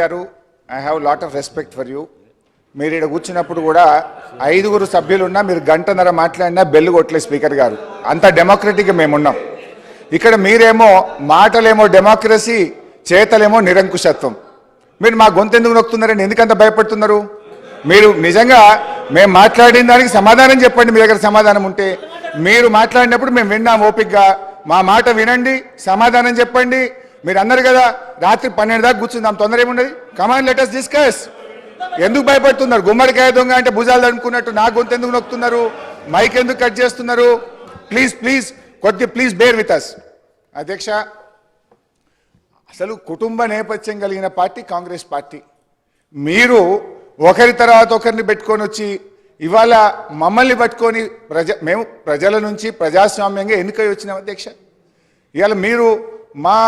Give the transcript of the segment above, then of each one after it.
గారు I have lot of respect for you మీరు ఇక్కడ కూర్చున్నప్పుడు కూడా ఐదుగురు సభ్యులున్నా మీరు గంటన్నర మాట్లాడినా బెల్లు కొట్టలే స్పీకర్ గారు. అంత డెమోక్రటిక్గా మేమున్నాం. ఇక్కడ మీరేమో మాటలేమో డెమోక్రసీ చేతలేమో నిరంకుశత్వం. మీరు మా గొంతు ఎందుకు నొక్కుతున్నారని ఎందుకంత భయపడుతున్నారు? మీరు నిజంగా మేము మాట్లాడిన దానికి సమాధానం చెప్పండి మీ దగ్గర సమాధానం ఉంటే. మీరు మాట్లాడినప్పుడు మేము విన్నాం ఓపిక్గా మా మాట వినండి సమాధానం చెప్పండి. మీరు అన్నారు కదా రాత్రి పన్నెండు దాకా కూర్చుందాం తొందర ఏముండదు? కమాన్ లెటర్స్ డిస్కస్ ఎందుకు భయపడుతున్నారు? గుమ్మడికాయ దొంగ అంటే భుజాలు అనుకున్నట్టు నా గొంతు ఎందుకు నొక్కుతున్నారు? మైక్ ఎందుకు కట్ చేస్తున్నారు? ప్లీజ్ ప్లీజ్ కొద్ది ప్లీజ్ బేర్ విత్ అస్ అధ్యక్ష అసలు కుటుంబ నేపథ్యం కలిగిన పార్టీ కాంగ్రెస్ పార్టీ. మీరు ఒకరి తర్వాత ఒకరిని పెట్టుకొని వచ్చి ఇవాళ మమ్మల్ని పట్టుకొని ప్రజ మేము ప్రజల నుంచి ప్రజాస్వామ్యంగా ఎన్నికై వచ్చినాం అధ్యక్ష. ఇవాళ మీరు మా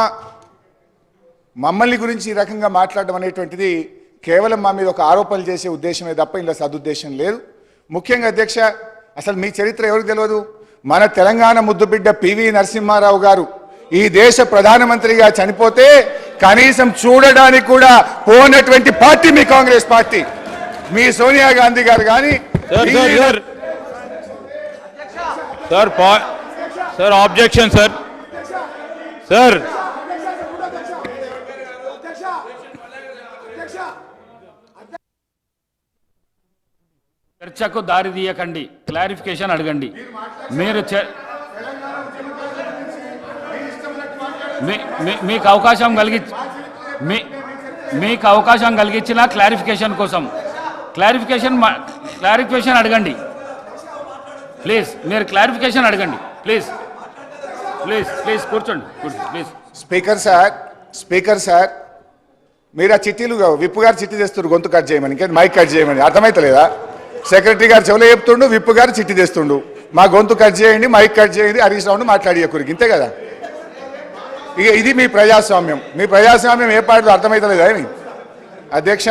మమ్మల్ని గురించి ఈ రకంగా మాట్లాడడం అనేటువంటిది కేవలం మా మీద ఒక ఆరోపణలు చేసే ఉద్దేశమే తప్ప ఇందులో సదుద్దేశం లేదు. ముఖ్యంగా అధ్యక్ష అసలు మీ చరిత్ర ఎవరికి తెలియదు మన తెలంగాణ ముద్దుబిడ్డ పివి నరసింహారావు గారు ఈ దేశ ప్రధానమంత్రిగా చనిపోతే కనీసం చూడడానికి కూడా పోనటువంటి పార్టీ మీ కాంగ్రెస్ పార్టీ. మీ సోనియా గాంధీ గారు కానీ sir sir objection sir. Sir చర్చకు దారి తీయకండి. క్లారిఫికేషన్ అడగండి. మీరు మీ- మీకు అవకాశం కలిగి మీ మీకు అవకాశం కలిగించిన క్లారిఫికేషన్ కోసం. క్లారిఫికేషన్ మా- క్లారిఫికేషన్ అడగండి. ప్లీజ్ మీరు క్లారిఫికేషన్ అడగండి. ప్లీజ్. ప్లీజ్ ప్లీజ్ కూర్చోండి please. Speaker sir speaker sir మీరు ఆ చిట్టీలు విప్పు గారు చిట్టి తెస్తున్నారు గొంతు కట్ చేయమని. ఇంకా మైక్ కట్ చేయమని. అర్థమైతలేదా? సెక్రటరీ గారు చెవులో చెప్తుండు విప్పు గారు చిట్టి తెస్తుండు. మా గొంతు కట్ చేయండి మైక్ కట్ చేయండి హరీష్ రావును మాట్లాడియకూరికి ఇంతే కదా? ఇక ఇది మీ ప్రజాస్వామ్యం. మీ ప్రజాస్వామ్యం ఏ పాటలో అర్థమైతలేదా ఏమి? అధ్యక్ష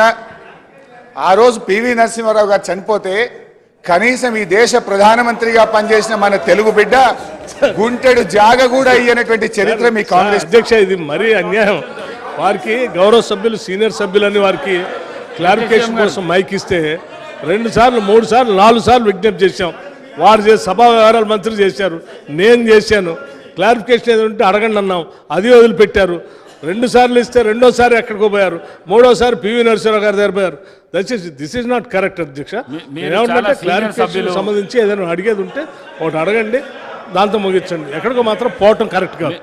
ఆ రోజు పివి నరసింహారావు గారు చనిపోతే కనీసం ఈ దేశ ప్రధానమంత్రిగా పనిచేసిన మన తెలుగు బిడ్డ గుంటెడు జాగ కూడా అయ్యనటువంటి చరిత్ర మీ కాంగ్రెస్ అధ్యక్ష ఇది మరీ అన్యాయం. వారికి గౌరవ సభ్యులు సీనియర్ సభ్యులని వారికి క్లారిఫికేషన్ కోసం మైక్ ఇస్తే రెండు సార్లు మూడు సార్లు నాలుగు సార్లు విజ్ఞప్తి చేశాం. వారు చేసి సభా వ్యవహారాల మంత్రి చేశారు. నేను చేశాను. క్లారిఫికేషన్ ఏదో ఉంటే అడగండి అన్నాం. అది వదిలిపెట్టారు. రెండు సార్లు ఇస్తే రెండోసారి ఎక్కడికో పోయారు. మూడోసారి పివి నరసింహరావు గారి దగ్గర పోయారు. దయచేసి దిస్ ఇస్ నాట్ కరెక్ట్ అధ్యక్ష. ఏమంటే క్లారిఫికేషన్. సంబంధించి ఏదైనా అడిగేది ఉంటే ఒకటి అడగండి. దాంతో ముగించండి. ఎక్కడికో మాత్రం పోవటం కరెక్ట్ కాదు.